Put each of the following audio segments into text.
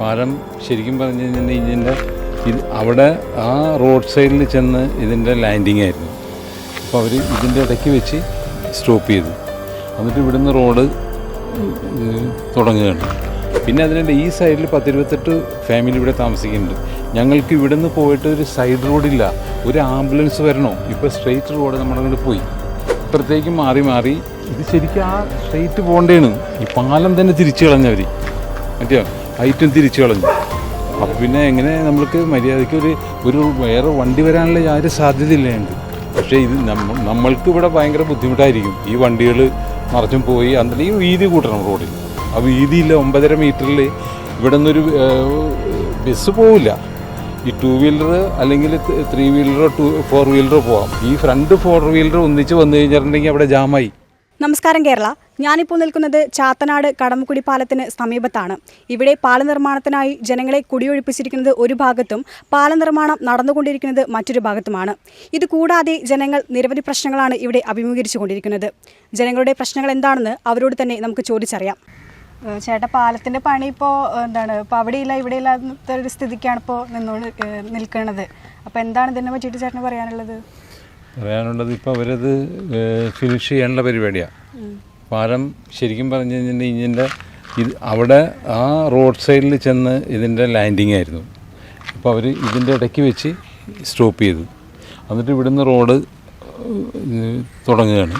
പാലം ശരിക്കും പറഞ്ഞു കഴിഞ്ഞാൽ ഇതിന്റെ ഇത് അവിടെ ആ റോഡ് സൈഡിൽ ചെന്ന് ഇതിന്റെ ലാൻഡിങ് ആയിരുന്നു. അപ്പോൾ അവർ ഇതിന്റെ ഇടയ്ക്ക് വെച്ച് സ്റ്റോപ്പ് ചെയ്തു. എന്നിട്ട് ഇവിടുന്ന് റോഡ് തുടങ്ങുകയാണ്. പിന്നെ അതിന്റെ ഈ സൈഡിൽ പത്തിരുപത്തെട്ട് ഫാമിലി ഇവിടെ താമസിക്കുന്നുണ്ട്. ഞങ്ങൾക്ക് ഇവിടുന്ന് പോയിട്ട് ഒരു സൈഡ് റോഡില്ല ഒരു ആംബുലൻസ് വരണോ? ഇപ്പോൾ സ്ട്രെയിറ്റ് റോഡ് നമ്മുടെ അങ്ങോട്ട് പോയി. ഇപ്പുറത്തേക്ക് മാറി മാറി ഇത് ശരിക്കും ആ സ്ട്രെയിറ്റ് പോകേണ്ടതാണ് ഈ പാലം തന്നെ തിരിച്ചു കളഞ്ഞവർ മറ്റേ ഹൈറ്റും തിരിച്ചു കളഞ്ഞു. അപ്പോൾ പിന്നെ എങ്ങനെ നമ്മൾക്ക് മര്യാദയ്ക്ക് ഒരു ഒരു വേറെ വണ്ടി വരാനുള്ള യാതൊരു സാധ്യതയില്ല ഞങ്ങൾക്ക് പക്ഷേ ഇത് നമ്മ നമ്മൾക്ക് ഇവിടെ ഭയങ്കര ബുദ്ധിമുട്ടായിരിക്കും. ഈ വണ്ടികൾ മറച്ചും പോയി അന്നേരം ഈ വീതി കൂട്ടണം റോഡിൽ. ആ വീതിയില്ല ഒമ്പതര മീറ്ററിൽ ഇവിടെ നിന്നൊരു ബസ് പോവില്ല. ഈ ടു വീലർ അല്ലെങ്കിൽ ത്രീ വീലറോ ടു ഫോർ വീലറോ പോവാം. ഈ ഫ്രണ്ട് ഫോർ വീലർ ഒന്നിച്ച് വന്നു കഴിഞ്ഞിട്ടുണ്ടെങ്കിൽ അവിടെ ജാമായി. നമസ്കാരം കേരള. ഞാനിപ്പോൾ നിൽക്കുന്നത് ചാത്തനാട് കടമക്കുടി പാലത്തിന് സമീപത്താണ്. ഇവിടെ പാല നിർമ്മാണത്തിനായി ജനങ്ങളെ കുടിയൊഴിപ്പിച്ചിരിക്കുന്നത് ഒരു ഭാഗത്തും പാല നിർമ്മാണം നടന്നുകൊണ്ടിരിക്കുന്നത് മറ്റൊരു ഭാഗത്തുമാണ്. ഇത് കൂടാതെ ജനങ്ങൾ നിരവധി പ്രശ്നങ്ങളാണ് ഇവിടെ അഭിമുഖീകരിച്ചുകൊണ്ടിരിക്കുന്നത് ജനങ്ങളുടെ പ്രശ്നങ്ങൾ എന്താണെന്ന് അവരോട് തന്നെ നമുക്ക് ചോദിച്ചറിയാം. ചേട്ടാ പാലത്തിന്റെ പണി ഇപ്പോൾ എന്താണ്? ഇപ്പോൾ അവിടെയില്ല ഇവിടെ ഇല്ലാത്ത ഒരു സ്ഥിതിക്കാണ് ഇപ്പോൾ നിന്നോട് നിൽക്കുന്നത് അപ്പോൾ എന്താണ് ഇതിനെ പറ്റിയിട്ട് ചേട്ടന് പറയാനുള്ളത്? പറയാനുള്ളത് ഇപ്പോൾ അവരത് ഫിനിഷ് ചെയ്യാനുള്ള പരിപാടിയാണ് പാലം ശരിക്കും പറഞ്ഞു കഴിഞ്ഞാൽ ഇതിന്റെ ഇത് അവിടെ ആ റോഡ് സൈഡിൽ ചെന്ന് ഇതിന്റെ ലാൻഡിങ് ആയിരുന്നു. അപ്പോൾ അവർ ഇതിന്റെ ഇടയ്ക്ക് വെച്ച് സ്റ്റോപ്പ് ചെയ്തു. എന്നിട്ട് ഇവിടുന്ന് റോഡ് തുടങ്ങുകയാണ്.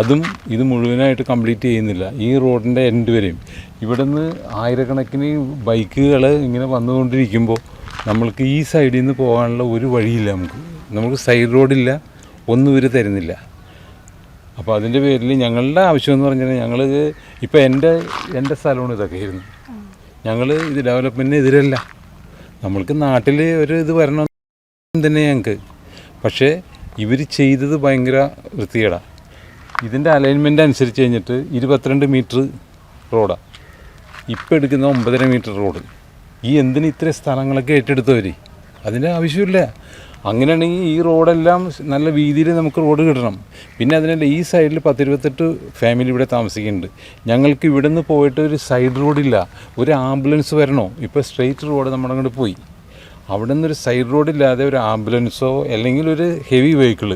അതും ഇത് മുഴുവനായിട്ട് കംപ്ലീറ്റ് ചെയ്യുന്നില്ല. ഈ റോഡിന്റെ എൻഡ് വരെയും. ഇവിടുന്ന് ആയിരക്കണക്കിന് ബൈക്കുകൾ ഇങ്ങനെ വന്നുകൊണ്ടിരിക്കുമ്പോൾ നമ്മൾക്ക് ഈ സൈഡിൽ നിന്ന് പോകാനുള്ള ഒരു വഴിയില്ല നമുക്ക്. നമുക്ക് സൈഡ് റോഡില്ല. ഒന്നും ഇവർ തരുന്നില്ല. അപ്പോൾ അതിന്റെ പേരിൽ ഞങ്ങളുടെ ആവശ്യം എന്ന് പറഞ്ഞാൽ ഞങ്ങൾ ഇപ്പോൾ എന്റെ എന്റെ സ്ഥലമാണ് ഇതൊക്കെ ആയിരുന്നു ഞങ്ങൾ ഇത് ഡെവലപ്മെന്റിന് എതിരല്ല നമ്മൾക്ക് നാട്ടിൽ ഒരു ഇത് വരണം തന്നെ ഞങ്ങൾക്ക് പക്ഷേ ഇവർ ചെയ്തത് ഭയങ്കര വൃത്തികേടാണ് ഇതിന്റെ അലൈൻമെന്റ് അനുസരിച്ച് കഴിഞ്ഞിട്ട് ഇരുപത്തിരണ്ട് മീറ്റർ റോഡാണ് ഇപ്പം എടുക്കുന്ന ഒമ്പതര മീറ്റർ റോഡ്. ഈ എന്തിന് ഇത്ര സ്ഥലങ്ങളൊക്കെ ഏറ്റെടുത്തവർ അതിന്റെ ആവശ്യമില്ല. അങ്ങനെയാണെങ്കിൽ ഈ റോഡെല്ലാം നല്ല വീതിയിൽ നമുക്ക് റോഡ് കിട്ടണം. പിന്നെ അതിനല്ലേ ഈ സൈഡിൽ പത്തിരുപത്തെട്ട് ഫാമിലി ഇവിടെ താമസിക്കുന്നുണ്ട്. ഞങ്ങൾക്ക് ഇവിടെ നിന്ന് പോയിട്ട് ഒരു സൈഡ് റോഡില്ല ഒരു ആംബുലൻസ് വരണോ? ഇപ്പോൾ സ്ട്രെയിറ്റ് റോഡ് നമ്മുടെ അങ്ങോട്ട് പോയി. അവിടെ നിന്നൊരു സൈഡ് റോഡില്ലാതെ ഒരു ആംബുലൻസോ അല്ലെങ്കിൽ ഒരു ഹെവി വെഹിക്കിൾ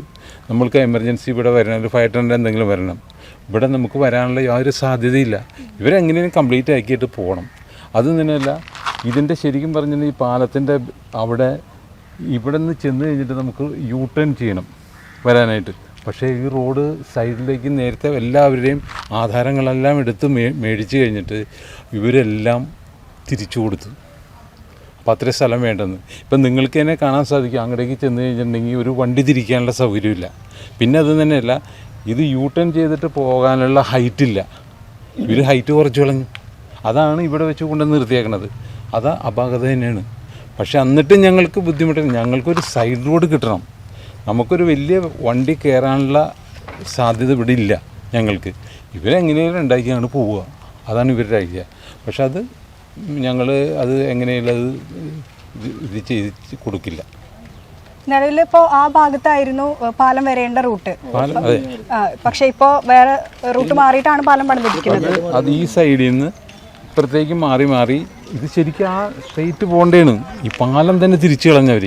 നമ്മൾക്ക് എമർജൻസി ഇവിടെ വരണം ഒരു ഫയർ ടെൻഡർ എന്തെങ്കിലും വരണം. ഇവിടെ നമുക്ക് വരാനുള്ള യാതൊരു സാധ്യതയില്ല. ഇവരെങ്ങനെയും കംപ്ലീറ്റ് ആക്കിയിട്ട് പോകണം. അത് തന്നെയല്ല ഇതിന്റെ ശരിക്കും പറഞ്ഞാൽ ഈ പാലത്തിന്റെ അവിടെ ഇവിടെ നിന്ന് ചെന്ന് കഴിഞ്ഞിട്ട് നമുക്ക് യൂ ടേൺ ചെയ്യണം വരാനായിട്ട്. പക്ഷേ ഈ റോഡ് സൈഡിലേക്ക് നേരത്തെ എല്ലാവരുടെയും ആധാരങ്ങളെല്ലാം എടുത്ത് മേ മേടിച്ച് കഴിഞ്ഞിട്ട് ഇവരെല്ലാം തിരിച്ചു കൊടുത്തു. അപ്പോൾ അത്രയും സ്ഥലം വേണ്ടെന്ന്. ഇപ്പം നിങ്ങൾക്ക് തന്നെ കാണാൻ സാധിക്കും അങ്ങോട്ടേക്ക് ചെന്ന് കഴിഞ്ഞിട്ടുണ്ടെങ്കിൽ ഒരു വണ്ടി തിരിക്കാനുള്ള സൗകര്യമില്ല. പിന്നെ അത് തന്നെയല്ല ഇത് യൂ ടേൺ ചെയ്തിട്ട് പോകാനുള്ള ഹൈറ്റ് ഇല്ല ഇവർ ഹൈറ്റ് കുറച്ച് കളഞ്ഞു. അതാണ് ഇവിടെ വെച്ച് കൊണ്ട് നിർത്തിയേക്കണത്. അത് അപാകത തന്നെയാണ്. പക്ഷെ എന്നിട്ടും ഞങ്ങൾക്ക് ബുദ്ധിമുട്ടുണ്ട് ഞങ്ങൾക്കൊരു സൈഡ് റോഡ് കിട്ടണം. നമുക്കൊരു വലിയ വണ്ടി കയറാനുള്ള സാധ്യത ഇവിടെ ഇല്ല ഞങ്ങൾക്ക്. ഇവരെങ്ങനെയും ഉണ്ടാക്കിയാണ് പോവുക. അതാണ് ഇവരുടെ ഐഡിയ. പക്ഷെ അത് ഞങ്ങൾ അത് എങ്ങനെയുള്ളത് ഇത് ചെയ്ത് കൊടുക്കില്ല. നിലവിലിപ്പോ ആ ഭാഗത്തായിരുന്നു പാലം വരേണ്ട റൂട്ട്. പക്ഷെ ഇപ്പോ ആ, പക്ഷേ ഇപ്പോൾ വേറെ റൂട്ട് മാറിയിട്ടാണ് പാലം പണിതിരിക്കുന്നത്. അത് ഈ സൈഡിൽ നിന്ന് ഇപ്പുറത്തേക്ക് മാറി മാറി ഇത് ശരിക്കും ആ സ്ട്രെയിറ്റ് പോകേണ്ടതാണ് ഈ പാലം തന്നെ തിരിച്ചു കളഞ്ഞവർ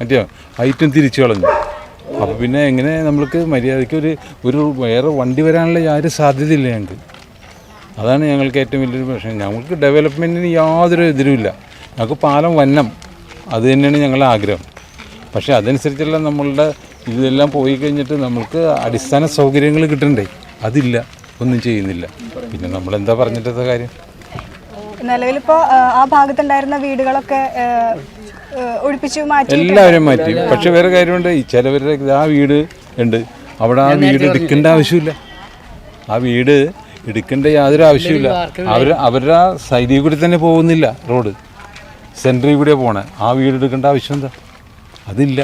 മറ്റേ ഹൈറ്റും തിരിച്ചു കളഞ്ഞു. അപ്പോൾ പിന്നെ എങ്ങനെ നമ്മൾക്ക് മര്യാദയ്ക്ക് ഒരു ഒരു വേറെ വണ്ടി വരാനുള്ള യാതൊരു സാധ്യതയില്ല ഞങ്ങൾക്ക് അതാണ് ഞങ്ങൾക്ക് ഏറ്റവും വലിയൊരു പ്രശ്നം. ഞങ്ങൾക്ക് ഡെവലപ്മെന്റിന് യാതൊരു എതിരുമില്ല ഞങ്ങൾക്ക് പാലം വന്നം. അത് തന്നെയാണ് ഞങ്ങളുടെ ആഗ്രഹം. പക്ഷേ അതനുസരിച്ചുള്ള നമ്മളുടെ ഇതെല്ലാം പോയി കഴിഞ്ഞിട്ട് നമുക്ക് അടിസ്ഥാന സൗകര്യങ്ങൾ കിട്ടണ്ടേ? അതില്ല. ഒന്നും ചെയ്യുന്നില്ല. പിന്നെ നമ്മളെന്താ പറഞ്ഞിട്ടത്തെ കാര്യം? നിലവിലിപ്പോൾ ഏഹ് ആ ഭാഗത്തുണ്ടായിരുന്ന വീടുകളൊക്കെ ഒഴിപ്പിച്ചു മാറ്റി എല്ലാവരും മാറ്റി. പക്ഷെ വേറെ കാര്യമുണ്ട്. ഈ ചിലവരുടെ ആ വീട് ഉണ്ട്. അവിടെ ആ വീട് എടുക്കേണ്ട ആവശ്യമില്ല. ആ വീട് എടുക്കേണ്ട യാതൊരു ആവശ്യമില്ല അവർ അവരുടെ ആ സൈഡിൽ കൂടി തന്നെ പോകുന്നില്ല റോഡ്. സെന്ററിൽ കൂടെ പോണേ. ആ വീട് എടുക്കേണ്ട ആവശ്യം എന്താ? അതില്ല.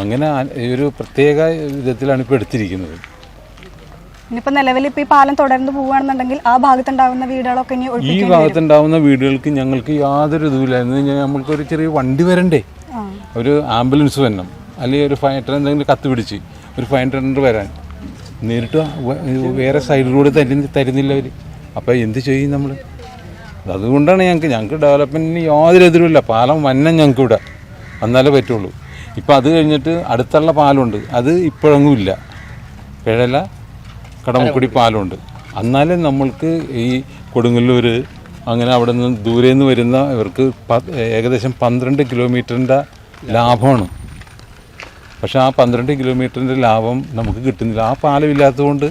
അങ്ങനെ ഒരു പ്രത്യേക വിധത്തിലാണ് ഇപ്പോൾ എടുത്തിരിക്കുന്നത്. ഇനിയിപ്പോൾ നിലവിൽ ഇപ്പൊ ഈ പാലം തുടർന്ന് പോവുകയാണെന്നുണ്ടെങ്കിൽ ആ ഭാഗത്തുണ്ടാവുന്ന വീടുകളൊക്കെ ഇനി ഈ ഭാഗത്തുണ്ടാവുന്ന വീടുകൾക്ക് ഞങ്ങൾക്ക് യാതൊരു ഇതുമില്ല. നമ്മൾക്ക് ഒരു ചെറിയ വണ്ടി വരണ്ടേ? ഒരു ആംബുലൻസ് വരണം. അല്ലെങ്കിൽ ഒരു ഫയർ എന്തെങ്കിലും കത്ത് പിടിച്ച് ഒരു ഫയർ ടെൻഡർ വരാൻ. നേരിട്ട് വേറെ സൈഡിലൂടെ തരുന്ന തരുന്നില്ല അവർ അപ്പോൾ എന്ത് ചെയ്യും നമ്മൾ അതുകൊണ്ടാണ് ഞങ്ങൾക്ക് ഞങ്ങൾക്ക് ഡെവലപ്മെന്റിന് യാതൊരു എതിരുമില്ല. പാലം വന്നം ഞങ്ങൾക്ക് ഇവിടെ എന്നാലേ പറ്റുള്ളൂ. ഇപ്പം അത് കഴിഞ്ഞിട്ട് അടുത്തുള്ള പാലമുണ്ട് അത് ഇപ്പോഴൊന്നും ഇല്ല. പിഴല കടമക്കുടി പാലമുണ്ട്. എന്നാലും നമ്മൾക്ക് ഈ കൊടുങ്ങല്ലൂർ അങ്ങനെ അവിടെ നിന്ന് ദൂരെ നിന്ന് വരുന്ന ഇവർക്ക് ഏകദേശം പന്ത്രണ്ട് കിലോമീറ്ററിന്റെ ലാഭമാണ്. പക്ഷേ ആ പന്ത്രണ്ട് കിലോമീറ്ററിന്റെ ലാഭം നമുക്ക് കിട്ടുന്നില്ല. ആ പാലം ഇല്ലാത്തതുകൊണ്ട്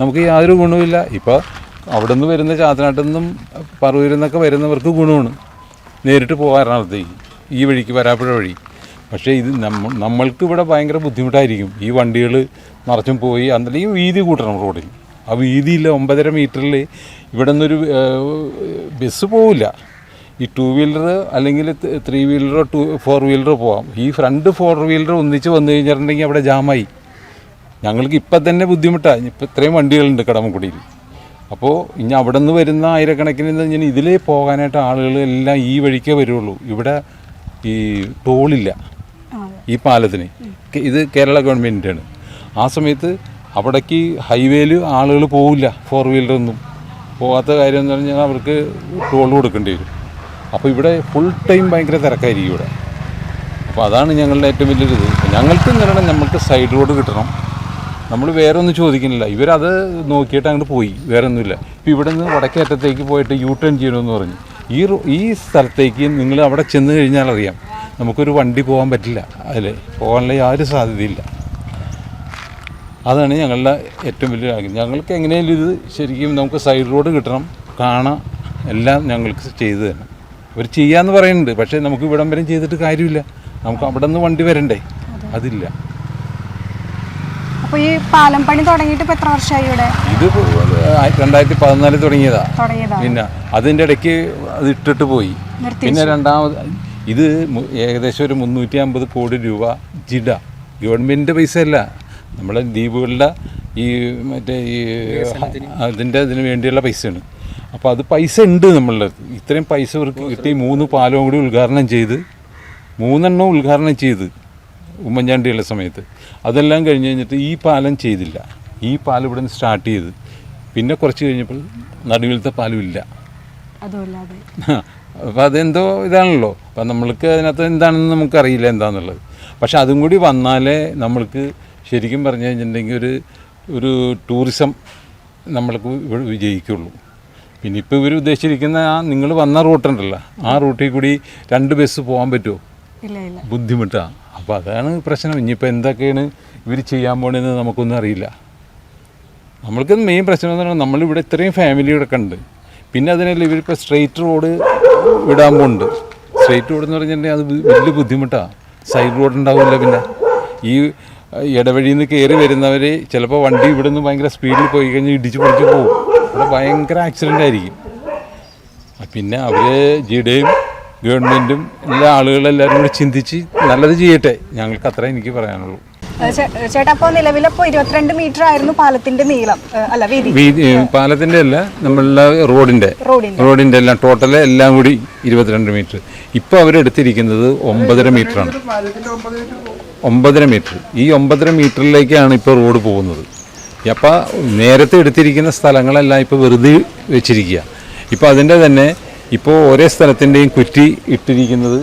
നമുക്ക് യാതൊരു ഗുണവുമില്ല. ഇപ്പോൾ അവിടെ നിന്ന് വരുന്ന ചാത്തനാട്ടിൽ നിന്നും പറവൂരിൽ നിന്നൊക്കെ വരുന്നവർക്ക് ഗുണമാണ്. നേരിട്ട് പോകാൻ എറണാകുളത്തേക്ക് ഈ വഴിക്ക് വരാപ്പുഴ വഴി. പക്ഷേ ഇത് നമ്മ നമ്മൾക്ക് ഇവിടെ ഭയങ്കര ബുദ്ധിമുട്ടായിരിക്കും. ഈ വണ്ടികൾ നിറച്ചും പോയി ഈ വീതി കൂട്ടണം റോഡിൽ. ആ വീതിയില്ല ഒമ്പതര മീറ്ററിൽ ഇവിടെ നിന്നൊരു ബസ് പോവില്ല. ഈ ടൂ വീലർ അല്ലെങ്കിൽ ത്രീ വീലറോ ടു ഫോർ വീലറോ പോവാം. ഈ ഫ്രണ്ട് ഫോർ വീലർ ഒന്നിച്ച് വന്നു കഴിഞ്ഞിട്ടുണ്ടെങ്കിൽ അവിടെ ജാമായി. ഞങ്ങൾക്ക് ഇപ്പം തന്നെ ബുദ്ധിമുട്ടാണ് ഇപ്പം ഇത്രയും വണ്ടികളുണ്ട് കടമക്കുടിയിൽ. അപ്പോൾ ഇനി അവിടെ നിന്ന് വരുന്ന ആയിരക്കണക്കിന് ഞാൻ ഇതിലേ പോകാനായിട്ട് ആളുകൾ എല്ലാം ഈ വഴിക്കേ വരുള്ളൂ. ഇവിടെ ഈ ടോളില്ല. ഈ പാലത്തിന്. ഇത് കേരള ഗവൺമെന്റിന്റെയാണ് ആ സമയത്ത് അവിടേക്ക് ഹൈവേയിൽ ആളുകൾ പോവില്ല ഫോർ വീലറൊന്നും പോകാത്ത കാര്യം എന്ന് പറഞ്ഞാൽ അവർക്ക് ടോൾ കൊടുക്കേണ്ടി വരും. അപ്പോൾ ഇവിടെ ഫുൾ ടൈം ഭയങ്കര തിരക്കായിരിക്കും ഇവിടെ. അപ്പോൾ അതാണ് ഞങ്ങളുടെ ഏറ്റവും വലിയൊരു ഇത്. ഞങ്ങൾക്ക് എന്താണ് നമ്മൾക്ക് സൈഡ് റോഡ് കിട്ടണം. നമ്മൾ വേറെ ഒന്നും ചോദിക്കുന്നില്ല ഇവരത് നോക്കിയിട്ട് അങ്ങോട്ട് പോയി വേറെ ഒന്നുമില്ല ഇപ്പോൾ ഇവിടെ നിന്ന് വടക്കേറ്റത്തേക്ക് പോയിട്ട് യൂ ടേൺ ചെയ്യണമെന്ന് പറഞ്ഞു. ഈ ഈ സ്ഥലത്തേക്ക് നിങ്ങൾ അവിടെ ചെന്ന് കഴിഞ്ഞാൽ അറിയാം നമുക്കൊരു വണ്ടി പോകാൻ പറ്റില്ല. അതിൽ പോകാനുള്ള യാതൊരു സാധ്യതയില്ല. അതാണ് ഞങ്ങളുടെ ഏറ്റവും വലിയ ആഗ്രഹം. ഞങ്ങൾക്ക് എങ്ങനെയാലും ഇത് ശരിക്കും നമുക്ക് സൈഡ് റോഡ് കിട്ടണം കാണാം എല്ലാം ഞങ്ങൾക്ക് ചെയ്തു തരണം. അവർ ചെയ്യാമെന്ന് പറയുന്നുണ്ട് പക്ഷേ നമുക്ക് ഇവിടം വരെ ചെയ്തിട്ട് കാര്യമില്ല. നമുക്ക് അവിടെ നിന്ന് വണ്ടി വരണ്ടേ? അതില്ല. അപ്പോൾ ഈ പാലം പണി തുടങ്ങിയിട്ട് ഇപ്പോൾ എത്ര വർഷമായി ഇവിടെ? ഇത് രണ്ടായിരത്തി പതിനാലിൽ തുടങ്ങിയതാ. തുടങ്ങിയതാണ് പിന്നെ അതിന്റെ ഇടയ്ക്ക് അത് ഇട്ടിട്ട് പോയി. പിന്നെ രണ്ടാമത് ഇത് ഏകദേശം ഒരു മുന്നൂറ്റി അമ്പത് കോടി രൂപ ജിഡ. ഗവൺമെന്റിന്റെ പൈസ അല്ല നമ്മളെ ദ്വീപുകളുടെ ഈ മറ്റേ ഈ അതിന്റെ അതിന് വേണ്ടിയുള്ള പൈസയാണ്. അപ്പോൾ അത് പൈസ ഉണ്ട് നമ്മളുടെ അടുത്ത്. ഇത്രയും പൈസ ഇവർക്ക് കിട്ടി മൂന്ന് പാലവും കൂടി ഉദ്ഘാടനം ചെയ്ത് മൂന്നെണ്ണം ഉദ്ഘാടനം ചെയ്ത് ഉമ്മൻചാണ്ടിയുള്ള സമയത്ത്. അതെല്ലാം കഴിഞ്ഞ് കഴിഞ്ഞിട്ട് ഈ പാലം ചെയ്തില്ല. ഈ പാലം ഇവിടെ നിന്ന് സ്റ്റാർട്ട് ചെയ്ത്. പിന്നെ കുറച്ച് കഴിഞ്ഞപ്പോൾ നടുവിലത്തെ പാലും ഇല്ല. അപ്പോൾ അതെന്തോ ഇതാണല്ലോ. അപ്പം നമ്മൾക്ക് അതിനകത്ത് എന്താണെന്ന് നമുക്കറിയില്ല എന്താണെന്നുള്ളത് പക്ഷെ അതും കൂടി വന്നാലേ നമ്മൾക്ക് ശരിക്കും പറഞ്ഞു കഴിഞ്ഞിട്ടുണ്ടെങ്കിൽ ഒരു ഒരു ടൂറിസം നമ്മൾക്ക് വിജയിക്കുള്ളൂ. പിന്നെ ഇപ്പോൾ ഇവർ ഉദ്ദേശിച്ചിരിക്കുന്ന ആ നിങ്ങൾ വന്ന റൂട്ടുണ്ടല്ലോ ആ റൂട്ടിൽ കൂടി രണ്ട് ബസ് പോകാൻ പറ്റുമോ? ബുദ്ധിമുട്ടാണ് അപ്പോൾ അതാണ് പ്രശ്നം. ഇനിയിപ്പോൾ എന്തൊക്കെയാണ് ഇവർ ചെയ്യാൻ പോണതെന്ന് നമുക്കൊന്നും അറിയില്ല. നമ്മൾക്ക് മെയിൻ പ്രശ്നം എന്ന് പറഞ്ഞാൽ നമ്മളിവിടെ ഇത്രയും ഫാമിലികളൊക്കെ ഉണ്ട് പിന്നെ അതിനല്ല ഇവരിപ്പോൾ സ്ട്രെയിറ്റ് റോഡ് വിടാൻ പോകുന്നുണ്ട് സ്ട്രെയിറ്റ് റോഡ് എന്ന് പറഞ്ഞിട്ടുണ്ടെങ്കിൽ അത് വലിയ ബുദ്ധിമുട്ടാണ് സൈഡ് റോഡ് ഉണ്ടാവില്ല പിന്നെ. ഈ ഇടവഴിയിൽ നിന്ന് കയറി വരുന്നവർ ചിലപ്പോൾ വണ്ടി ഇവിടെ നിന്ന് ഭയങ്കര സ്പീഡിൽ പോയി കഴിഞ്ഞാൽ ഇടിച്ച് പൊളിച്ച് പോകും അവിടെ ഭയങ്കര ആക്സിഡന്റ് ആയിരിക്കും. പിന്നെ അവർ ജിഡയും ഗവൺമെന്റും എല്ലാ ആളുകളെല്ലാവരും കൂടി ചിന്തിച്ച് നല്ലത് ചെയ്യട്ടെ. ഞങ്ങൾക്ക് അത്ര എനിക്ക് പറയാനുള്ളൂ. ചേട്ടാ അപ്പോൾ നിലവിലിപ്പോൾ ഇരുപത്തിരണ്ട് മീറ്റർ ആയിരുന്നു പാലത്തിന്റെ നീളം അല്ല വീതി. പാലത്തിന്റെ അല്ല നമ്മളുടെ റോഡിന്റെ. റോഡിന്റെ. എല്ലാം ടോട്ടൽ എല്ലാം കൂടി ഇരുപത്തിരണ്ട് മീറ്റർ ഇപ്പോൾ അവരെടുത്തിരിക്കുന്നത് ഒമ്പതര മീറ്ററാണ് ഒമ്പതര മീറ്റർ ഈ ഒമ്പതര മീറ്ററിലേക്കാണ് ഇപ്പോൾ റോഡ് പോകുന്നത്. അപ്പോൾ നേരത്തെ എടുത്തിരിക്കുന്ന സ്ഥലങ്ങളെല്ലാം ഇപ്പോൾ വെറുതെ വെച്ചിരിക്കുക ഇപ്പോൾ അതിന്റെ തന്നെ ഇപ്പോൾ ഓരോ സ്ഥലത്തിന്റെയും കുറ്റി ഇട്ടിരിക്കുന്നത്.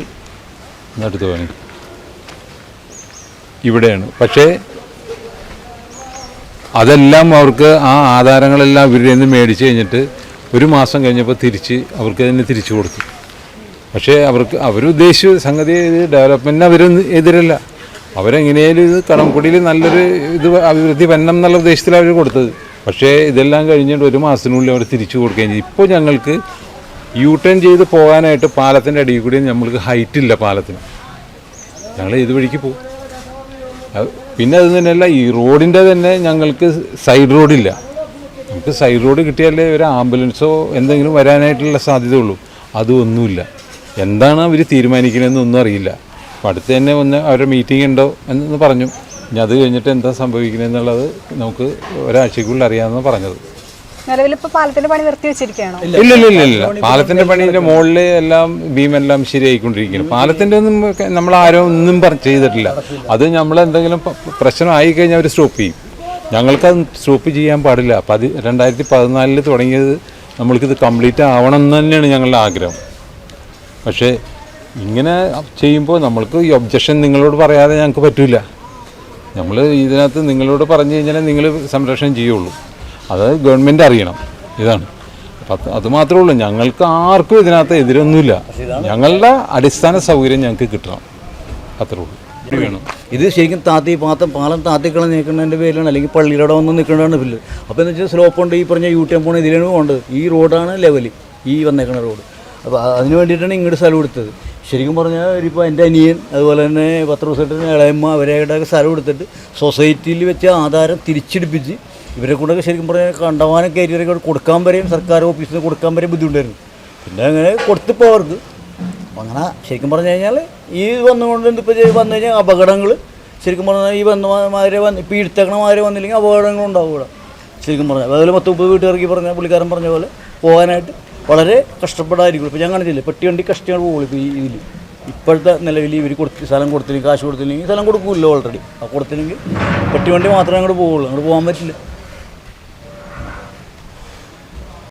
പോകാൻ ഇവിടെയാണ്. പക്ഷേ അതെല്ലാം അവർക്ക് ആ ആധാരങ്ങളെല്ലാം ഇവരുടെ നിന്ന് മേടിച്ച് കഴിഞ്ഞിട്ട് ഒരു മാസം കഴിഞ്ഞപ്പോൾ തിരിച്ച് അവർക്ക് തന്നെ തിരിച്ചു കൊടുത്തു. പക്ഷേ അവർക്ക് അവരുദ്ദേശിച്ച സംഗതി ഡെവലപ്മെന്റ് ഡെവലപ്മെന്റിന് അവരൊന്നും എതിരല്ല. അവരെങ്ങനെയാലും ഇത് കടംകുടിയിൽ നല്ലൊരു ഇത് അഭിവൃദ്ധി വരണം എന്നുള്ള ഉദ്ദേശത്തിലാണ് അവർ കൊടുത്തത്. പക്ഷേ ഇതെല്ലാം കഴിഞ്ഞിട്ട് ഒരു മാസത്തിനുള്ളിൽ അവർ തിരിച്ചു കൊടുക്കുകയും ചെയ്തു. ഇപ്പോൾ ഞങ്ങൾക്ക് യു ടേൺ ചെയ്ത് പോകാനായിട്ട് പാലത്തിന്റെ അടിയിൽ കൂടി നമ്മൾക്ക് ഹൈറ്റ് ഇല്ല പാലത്തിന്. ഞങ്ങൾ ഏത് വഴിക്ക് പോകും? പിന്നെ അത് തന്നെയല്ല ഈ റോഡിന്റെ തന്നെ ഞങ്ങൾക്ക് സൈഡ് റോഡില്ല. നമുക്ക് സൈഡ് റോഡ് കിട്ടിയാലേ ഒരു ആംബുലൻസോ എന്തെങ്കിലും വരാനായിട്ടുള്ള സാധ്യതയുള്ളൂ. അതൊന്നുമില്ല എന്താണ് അവർ തീരുമാനിക്കുന്നതെന്ന് ഒന്നും അറിയില്ല. അപ്പം അടുത്ത് തന്നെ ഒന്ന് അവരുടെ മീറ്റിംഗ് ഉണ്ടോ എന്നൊന്ന് പറഞ്ഞു. ഇനി അത് കഴിഞ്ഞിട്ട് എന്താ സംഭവിക്കണമെന്നുള്ളത് നമുക്ക് ഒരാഴ്ചക്കുള്ളിൽ അറിയാമെന്ന് പറഞ്ഞത്. പാലത്തിന്റെ പണി നിർത്തി വെച്ചിരിക്കുകയാണോ? ഇല്ല ഇല്ല ഇല്ല പാലത്തിന്റെ പണിയുടെ മുകളിൽ എല്ലാം ഭീമെല്ലാം ശരിയായിക്കൊണ്ടിരിക്കുന്നു. പാലത്തിന്റെ ഒന്നും നമ്മൾ ആരോ ഒന്നും ചെയ്തിട്ടില്ല. അത് നമ്മൾ എന്തെങ്കിലും പ്രശ്നം പ്രശ്നമായി കഴിഞ്ഞാൽ അവർ സ്റ്റോപ്പ് ചെയ്യും. ഞങ്ങൾക്കത് സ്റ്റോപ്പ് ചെയ്യാൻ പാടില്ല. പതി രണ്ടായിരത്തി പതിനാലിൽ തുടങ്ങിയത് നമ്മൾക്കിത് കംപ്ലീറ്റ് ആവണം എന്ന് തന്നെയാണ് ഞങ്ങളുടെ ആഗ്രഹം. പക്ഷേ ഇങ്ങനെ ചെയ്യുമ്പോൾ നമ്മൾക്ക് ഈ ഒബ്ജക്ഷൻ നിങ്ങളോട് പറയാതെ ഞങ്ങൾക്ക് പറ്റില്ല നമ്മൾ ഇതിനകത്ത് നിങ്ങളോട് പറഞ്ഞു കഴിഞ്ഞാൽ നിങ്ങൾ സംരക്ഷണം ചെയ്യുള്ളൂ. അത് ഗവൺമെന്റ് അറിയണം. ഇതാണ്. അപ്പം അത് മാത്രമേ ഉള്ളൂ. ഞങ്ങൾക്ക് ആർക്കും ഇതിനകത്ത് എതിരൊന്നുമില്ല. ഞങ്ങളുടെ അടിസ്ഥാന സൗകര്യം ഞങ്ങൾക്ക് കിട്ടണം. അത്രേ ഉള്ളൂ. ഇത് വേണം. ഇത് ശരിക്കും താത്തി പാത്തം പാലം താത്തിക്കളം നിൽക്കുന്നതിന്റെ പേരിലാണ്. അല്ലെങ്കിൽ പള്ളിയിലൂടെ വന്ന് നിൽക്കേണ്ടതാണ് ബില്ല്. അപ്പോൾ എന്ന് വെച്ചാൽ സ്ലോപ്പ് ഉണ്ട്. ഈ പറഞ്ഞ യു ടേം പോണ ഇതിലും ഉണ്ട് ഈ റോഡാണ് ലെവൽ ഈ വന്നേക്കുന്ന റോഡ് അപ്പോൾ അതിന് വേണ്ടിയിട്ടാണ് ഇങ്ങോട്ട് സ്ഥലം എടുത്തത്. ശരിക്കും പറഞ്ഞാൽ ഇപ്പോൾ എന്റെ അനിയൻ അതുപോലെ തന്നെ പത്ത് ദിവസമായിട്ട് ഇളയമ്മ അവരെയൊക്കെ സ്ഥലം എടുത്തിട്ട് സൊസൈറ്റിയിൽ വെച്ച് ആധാരം തിരിച്ചെടുപ്പിച്ച് ഇവരെ കൂടെ ശരിക്കും പറഞ്ഞാൽ കണ്ടവാനം കയറ്റിയൊക്കെ കൊടുക്കാൻ വരെയും സർക്കാർ ഓഫീസിൽ നിന്ന് കൊടുക്കാൻ വരെയും ബുദ്ധിമുട്ടായിരുന്നു. പിന്നെ അങ്ങനെ കൊടുത്തിപ്പോൾ അവർക്ക് അങ്ങനെ ശരിക്കും പറഞ്ഞു കഴിഞ്ഞാൽ ഈ വന്നുകൊണ്ട് ഇപ്പോൾ വന്നു കഴിഞ്ഞാൽ അപകടങ്ങൾ ശരിക്കും പറഞ്ഞാൽ ഈ വന്നമാരെ വന്ന് ഇപ്പോൾ ഇടുത്തക്കണമാരെ വന്നില്ലെങ്കിൽ അപകടങ്ങൾ ഉണ്ടാവും ഇവിടെ. ശരിക്കും പറഞ്ഞാൽ അതുപോലെ പത്ത് മുപ്പത് വീട്ടുകാർക്ക് പറഞ്ഞ പുള്ളിക്കാരൻ പറഞ്ഞ പോലെ പോകാനായിട്ട് വളരെ കഷ്ടപ്പെടാതിരിക്കും. ഇപ്പോൾ ഞാൻ കാണിച്ചില്ലേ പെട്ടി വണ്ടി കഷ്ടങ്ങൾ പോകുള്ളൂ ഇപ്പോൾ ഈ ഇതിൽ ഇപ്പോഴത്തെ നിലവിൽ ഇവർ കൊടുത്ത് സ്ഥലം കൊടുത്തില്ലെങ്കിൽ കാശ് കൊടുത്തില്ലെങ്കിൽ സ്ഥലം കൊടുക്കില്ല ഓൾറെഡി ആ കൊടുത്തില്ലെങ്കിൽ പെട്ടി വണ്ടി മാത്രമേ അങ്ങോട്ട് പോകുള്ളൂ അങ്ങോട്ട് പോകാൻ പറ്റില്ല.